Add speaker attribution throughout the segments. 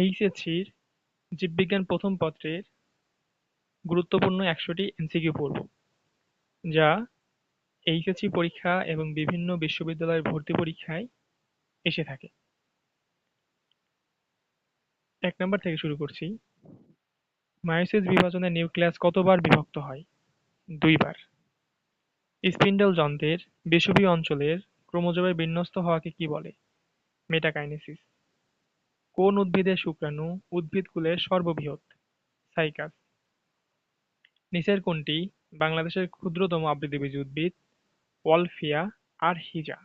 Speaker 1: এইচএসসির জীববিজ্ঞান প্রথম পত্রের গুরুত্বপূর্ণ একশোটি এমসিকিউ পড়ব, যা এইচএসসি পরীক্ষা এবং বিভিন্ন বিশ্ববিদ্যালয়ের ভর্তি পরীক্ষায় এসে থাকে। এক নম্বর থেকে শুরু করছি। মায়োসিস বিভাজনে নিউক্লিয়াস কতবার বিভক্ত হয়? দুইবার। স্পিন্ডল যন্ত্রের বিষুবীয় অঞ্চলের ক্রোমোজোমের বিন্যস্ত হওয়াকে কি বলে? মেটাকাইনেসিস। কোন উদ্ভিদের শুক্রাণু উদ্ভিদকুলের সর্ববৃহৎ সাইকাস? নিচের কোনটি বাংলাদেশের ক্ষুদ্রতম আবৃতবীজী উদ্ভিদ ওয়ালফিয়া আর হিজা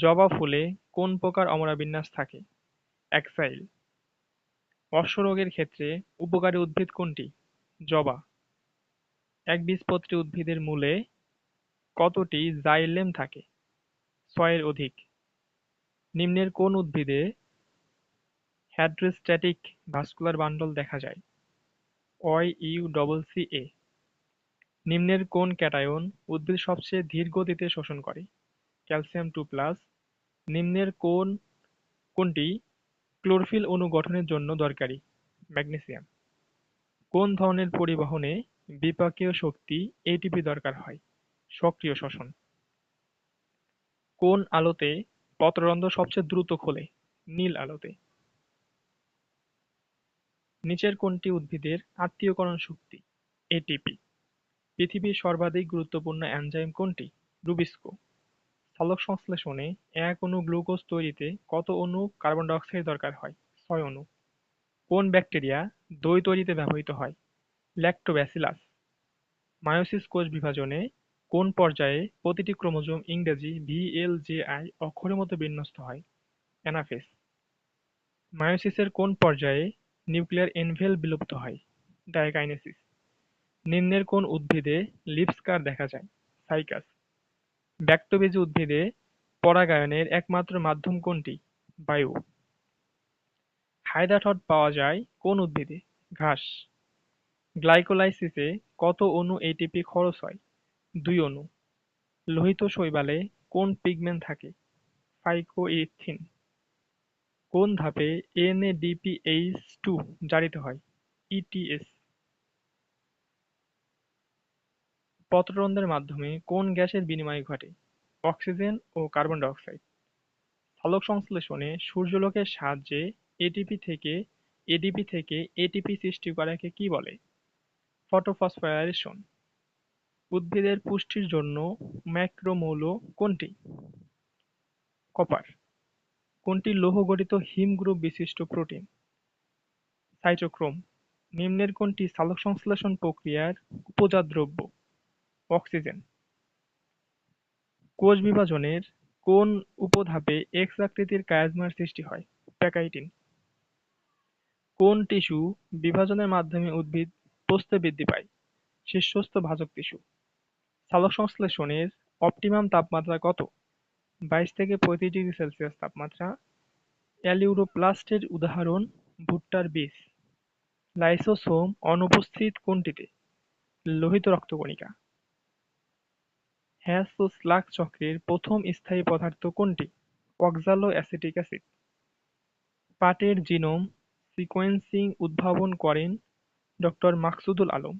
Speaker 1: জবা ফুলে কোন প্রকার অমরাবিন্যাস থাকে? এক্সাইল। অশ্বরোগের ক্ষেত্রে উপকারী উদ্ভিদ কোনটি? জবা। একবীজপত্রী উদ্ভিদের মূলে কতটি জাইলেম থাকে? ছয়ের অধিক। নিম্নের কোন উদ্ভিদে হ্যাড্রোস্ট্যাটিক ভাস্কুলার বান্ডল দেখা যায় অই-ইউ-সি-এ নিম্নের কোন ক্যাটায়ন উদ্ভিদ সবচেয়ে ধীর গতিতে শোষণ করে, ক্যালসিয়াম টু প্লাস, নিম্নের কোন কোনটি ক্লোরোফিল অণু গঠনের জন্য দরকারি, ম্যাগনেসিয়াম। কোন ধরনের পরিবহনে বিপাকীয় শক্তি এটিপি দরকার হয়, সক্রিয় শ্বসন কোন আলোতে পত্ররন্ধ্র সবচেয়ে দ্রুত খোলে, নীল আলোতে। নিচের কোনটি উদ্ভিদের আত্মীয়করণ শক্তি এটিপি পৃথিবীর সর্বাধিক গুরুত্বপূর্ণ এনজাইম কোনটি? রুবিস্কো। সালোকসংশ্লেষণে এক অণু গ্লুকোজ তৈরিতে কত অণু কার্বন ডাই অক্সাইড দরকার হয়? ছয় অণু। কোন ব্যাকটেরিয়া দই তৈরিতে ব্যবহৃত হয়? ল্যাক্টোব্যাসিলাস মায়োসিস কোষ বিভাজনে কোন পর্যায়ে প্রতিটি ক্রোমোজোম ইংরেজি ভিএলজেআই অক্ষরের মতো বিন্যস্ত হয়? অ্যানাফেস। মায়োসিসের কোন পর্যায়ে নিউক্লিয়ার এনভেল বিলুপ্ত হয় ডায়াকাইনেসিস নিম্নের কোন উদ্ভিদে লিপ স্কার দেখা যায়? সাইকাস। ব্যক্তবীজী উদ্ভিদে পরাগায়নের একমাত্র মাধ্যম কোনটি? বায়ু। হায়দ্রাথড পাওয়া যায় কোন উদ্ভিদে? ঘাস। গ্লাইকোলাইসিসে কত অণু এটিপি খরচ হয়? দুই অণু। লোহিত শৈবালে কোন পিগমেন্ট থাকে? ফাইকোইথিন। কোন ধাপে এনএডিপিএইচ টু জারিত হয়? ইটিএস পত্ররন্ধ্রের মাধ্যমে কোন গ্যাসের বিনিময় ঘটে? অক্সিজেন ও কার্বন ডাই অক্সাইড সালোকসংশ্লেষণে সূর্যালোকের সাহায্যে এটিপি থেকে এডিপি থেকে এটিপি সৃষ্টি করাকে কি বলে? ফটোফসফোরাইলেশন। উদ্ভিদের পুষ্টির জন্য ম্যাক্রোমৌল কোনটি? কপার। কোনটি লৌহ গঠিত হিম গ্রুপ বিশিষ্ট প্রোটিন? সাইটোক্রোম। নিম্নের কোনটি সালোকসংশ্লেষণ প্রক্রিয়ার উপজাত দ্রব্য অক্সিজেন। কোষ বিভাজনের কোন উপধাপে এক্স আকৃতির কায়াজমার সৃষ্টি হয়? প্যাকাইটিন। কোন টিস্যু বিভাজনের মাধ্যমে উদ্ভিদ প্রস্থে বৃদ্ধি পায়? শীর্ষস্থ ভাজক টিস্যু। সালোকসংশ্লেষণের অপটিমাম তাপমাত্রা কত? বাইশ থেকে পঁয়ত্রিশ ডিগ্রি সেলসিয়াস তাপমাত্রা। অ্যালিউরোপ্লাস্টের উদাহরণ, ভুট্টার বীজ। লাইসোসোম অনুপস্থিত কোনটিতে? লোহিত রক্তকণিকা। হ্যাস ও স্লাগ চক্রের প্রথম স্থায়ী পদার্থ কোনটি? Oxaloacetic acid. পাটের জিনোম সিকোয়েন্সিং উদ্ভাবন করেন ডক্টর মাকসুদুল আলম।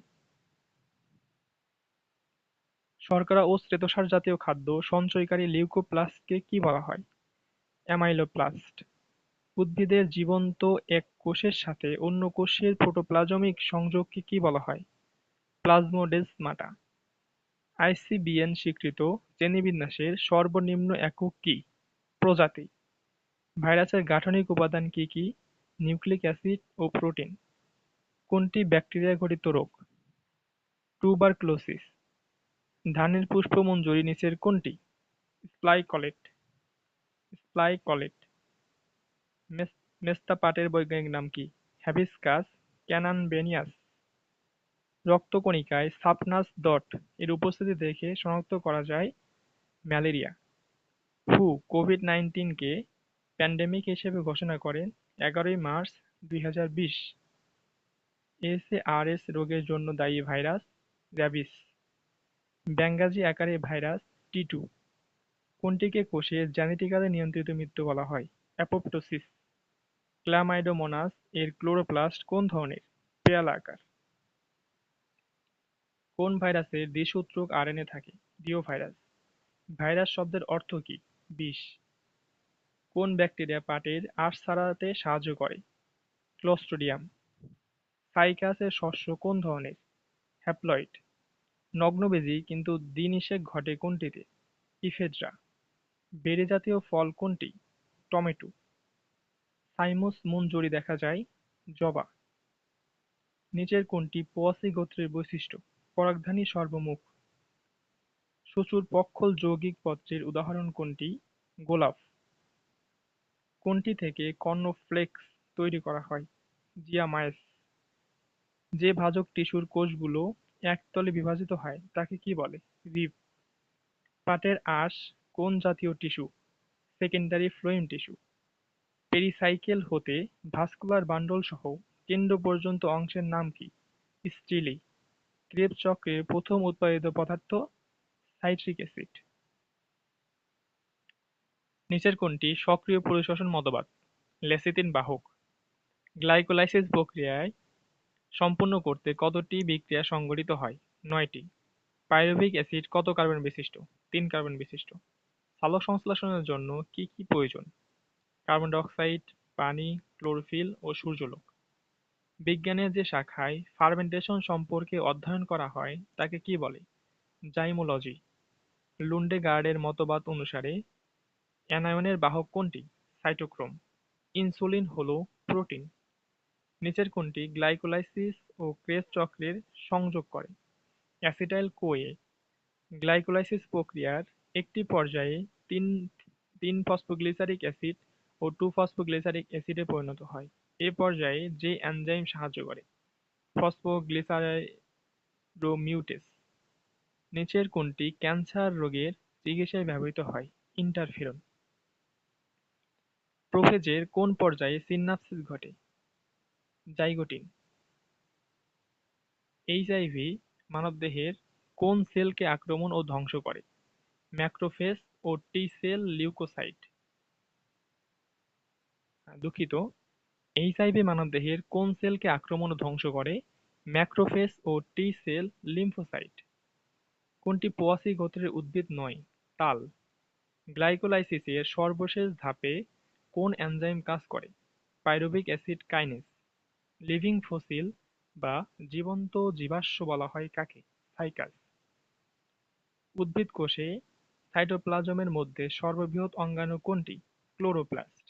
Speaker 1: শর্করা ও শ্বেতসার জাতীয় খাদ্য সঞ্চয়কারী লিউকোপ্লাস্টকে কি বলা হয়? অ্যামাইলোপ্লাস্ট উদ্ভিদের জীবন্ত এক কোষের সাথে অন্য কোষের প্রোটোপ্লাজমিক সংযোগকে কি বলা হয়? প্লাজমোডেসমাটা আইসিবিএন স্বীকৃত শ্রেণীবিন্যাসের সর্বনিম্ন একক কি? প্রজাতি, ভাইরাসের গাঠনিক উপাদান কি কি? নিউক্লিক অ্যাসিড ও প্রোটিন, কোনটি ব্যাকটেরিয়া ঘটিত রোগ? টুবারক্লোসিস ধানের পুষ্পমঞ্জরি নিচের কোনটি? স্প্লাইকলেট স্প্লাইকলেট মেস্তা পাটের বৈজ্ঞানিক নাম কি? Hibiscus cannabinus. রক্তকণিকায় সাপনাস ডট। এর উপস্থিতি দেখে শনাক্ত করা যায় ম্যালেরিয়া। হু কোভিড নাইন্টিনকে প্যান্ডেমিক হিসেবে ঘোষণা করেন এগারোই মার্চ দুই হাজার বিশ। এসএআরএস রোগের জন্য দায়ী ভাইরাস র্যাবিস। ব্যাঙ্গাজি আকারে ভাইরাস টি টু। কোনটিকে কোষে জেনেটিক্যালি নিয়ন্ত্রিত মৃত্যু বলা হয়? অ্যাপোপ্টোসিস। ক্লামাইডোমোনাস এর ক্লোরোপ্লাস্ট কোন ধরনের? পেয়ালা আকার। কোন ভাইরাসের দ্বিসূত্রক আরএনএ থাকে? ডিওভাইরাস। ভাইরাস শব্দের অর্থ কী? বিষ। কোন ব্যাকটেরিয়া পাটের আঁশ ছাড়াতে সাহায্য করে? ক্লোস্ট্রিডিয়াম সাইকাসের শস্য কোন ধরনের? হ্যাপ্লয়েড। নগ্নবেদী কিন্তু দ্বিনিষেক ঘটে কোনটিতে? ইফেড্রা বেরি জাতীয় ফল কোনটি? টমেটো। সাইমুস মঞ্জরি দেখা যায়, জবা। নিচের কোনটি পোয়াসি গোত্রের বৈশিষ্ট্য? পরাগধানী সর্বমুখ। প্রচুর পক্ষল যৌগিক পত্রের উদাহরণ কোনটি? গোলাপ। কোনটি থেকে কর্নফ্লেক্স তৈরি করা হয়? জিয়ামাইস। যে ভাজক টিস্যুর কোষগুলো একতলে বিভাজিত হয়, তাকে কি বলে? রিব। পাটের আঁশ কোন জাতীয় tissue? Secondary phloem tissue. Pericycle হতে ভাস্কুলার বান্ডল সহ কেন্দ্র পর্যন্ত অংশের নাম কি? স্টিলি। ক্রেব চক্রের প্রথম উৎপাদিত পদার্থ সাইট্রিক অ্যাসিড। নিচের কোনটি সক্রিয় পরিশোষণ মতবাদ। লেসিথিন বাহক। গ্লাইকোলাইসিস প্রক্রিয়ায় সম্পূর্ণ করতে কতটি বিক্রিয়া সংঘটিত হয়? নয়টি। পাইরুভিক অ্যাসিড কত কার্বন বিশিষ্ট? তিন কার্বন বিশিষ্ট। সালোক সংশ্লেষণের জন্য কি কি প্রয়োজন? কার্বন ডাইঅক্সাইড, পানি, ক্লোরোফিল ও সূর্যালোক। বিজ্ঞানের যে শাখায় ফার্মেন্টেশন সম্পর্কে অধ্যয়ন করা হয়, তাকে কি বলে? জাইমোলজি। লুন্ডেগার্ডের মতবাদ অনুসারে, অ্যানায়নের বাহক কোনটি? সাইটোক্রোম। ইনসুলিন হল প্রোটিন। নিচের কোনটি গ্লাইকোলাইসিস ও ক্রেস চক্রের সংযোগ করে। অ্যাসিটাইল কোয়ে গ্লাইকোলাইসিস প্রক্রিয়ার একটি পর্যায়ে তিন তিন ফসফোগ্লিসারিক অ্যাসিড ও টু ফসফোগ্লিসারিক অ্যাসিডে পরিণত হয়। এ পর্যায়ে যে এনজাইম সাহায্য করে। ফসফোগ্লিসারোমিউটেস নিচের কোনটি ক্যান্সার রোগের চিকিৎসায় ব্যবহৃত হয়। ইন্টারফেরন প্রোফেজের কোন পর্যায়ে সিনাপসিস ঘটে। জাইগোটিন। এইচআইভি মানবদেহের কোন সেলকে আক্রমণ ও ধ্বংস করে? ম্যাক্রোফেজ ও টি সেল লিউকোসাইট। দুঃখিত এইচআইভি মানবদেহের কোন সেলকে আক্রমণ ও ধ্বংস করে? ম্যাক্রোফেজ ও টি সেল লিম্ফোসাইট। কোনটি পোয়াসি গোত্রের উদ্ভিদ নয়? তাল। গ্লাইকোলাইসিসের সর্বশেষ ধাপে কোন এনজাইম কাজ করে? Pyruvic acid kinase living fossil বা জীবন্ত জীবাশ্ম বলা হয় কাকে? সাইকাস। উদ্ভিদ কোষে সাইটোপ্লাজমের মধ্যে সর্ববৃহৎ অঙ্গাণু কোনটি? ক্লোরোপ্লাস্ট।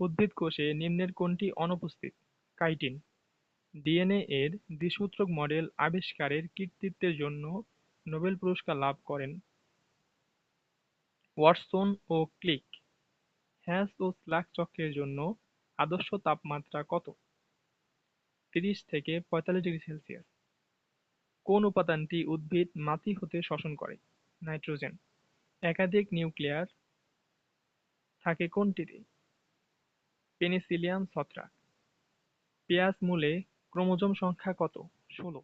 Speaker 1: উদ্ভিদ কোষে নিম্নের কোনটি অনুপস্থিত? কাইটিন। ডিএনএ এর দ্বিসূত্রক মডেল আবিষ্কারের কৃতিত্বের জন্য নোবেল পুরস্কার লাভ করেন ওয়াটসন ও ক্লিক। হ্যাস ও স্লাক চক্রের জন্য আদর্শ তাপমাত্রা কত? তিরিশ থেকে পঁয়তাল্লিশ ডিগ্রি সেলসিয়াস। কোন উপাদানটি উদ্ভিদ মাটি হতে শোষণ করে? নাইট্রোজেন। একাধিক নিউক্লিয়ার থাকে কোনটিতে? পেনিসিলিয়াম ছত্রাক। পেঁয়াজ মূলে ক্রোমোজোম সংখ্যা কত? ষোলো।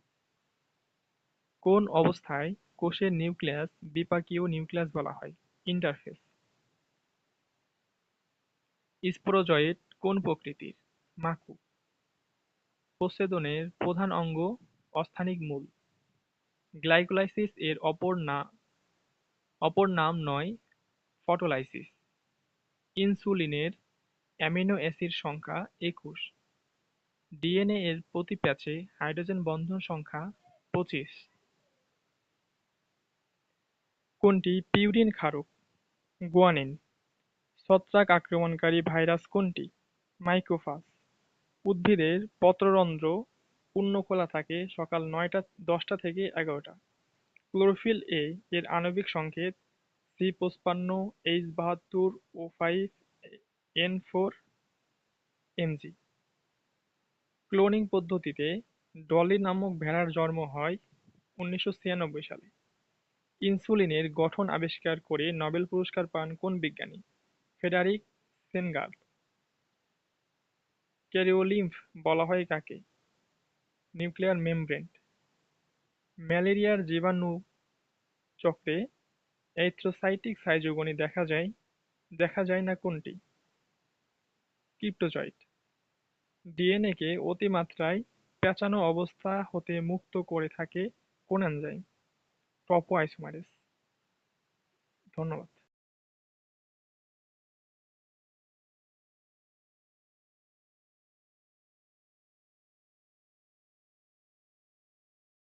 Speaker 1: কোন অবস্থায় কোষের নিউক্লিয়াস বিপাকীয় নিউক্লিয়াস বলা হয়? ইন্টারফেস। স্পোরোজয়েট কোন প্রকৃতির? মাকু। প্রচ্ছেদনের প্রধান অঙ্গ অস্থানিক মূল। গ্লাইকোলাইসিস এর অপর না, অপর নাম নয়, ফটোলাইসিস। ইনসুলিনের অ্যামিনো অ্যাসিড সংখ্যা একুশ। ডিএনএ এর প্রতি প্যাচে হাইড্রোজেন বন্ধন সংখ্যা পঁচিশ। কোনটি পিউরিন ক্ষারক? গুয়ানিন। ছত্রাক আক্রমণকারী ভাইরাস কোনটি? মাইক্রোফাস উদ্ভিদের পত্ররন্ধ্র পূর্ণ খোলা থাকে সকাল নয়টা, দশটা থেকে এগারোটা। ক্লোরোফিল এ এর আণবিক সংকেত সি পঁচপান্ন এইচ বাহাত্তর O five N four MG cloning পদ্ধতিতে ডলি নামক ভেড়ার জন্ম হয় উনিশশো ছিয়ানব্বই সালে। ইনসুলিনের গঠন আবিষ্কার করে নোবেল পুরস্কার পান কোন বিজ্ঞানী? ফ্রেডারিক সেনগার ক্যারিওলিম্ফ বলা হয় কাকে নিউক্লিয়ার মেমব্রেন ম্যালেরিয়ার জীবাণু চক্রে এরিথ্রোসাইটিক সাইজোগনি দেখা যায় দেখা যায় না কোনটি ক্রিপ্টোজয়েড ডিএনএ-কে অতিমাত্রায় পেঁচানো অবস্থা হতে মুক্ত করে থাকে কোন এনজাইম? টপোআইসোমারেজ। ধন্যবাদ।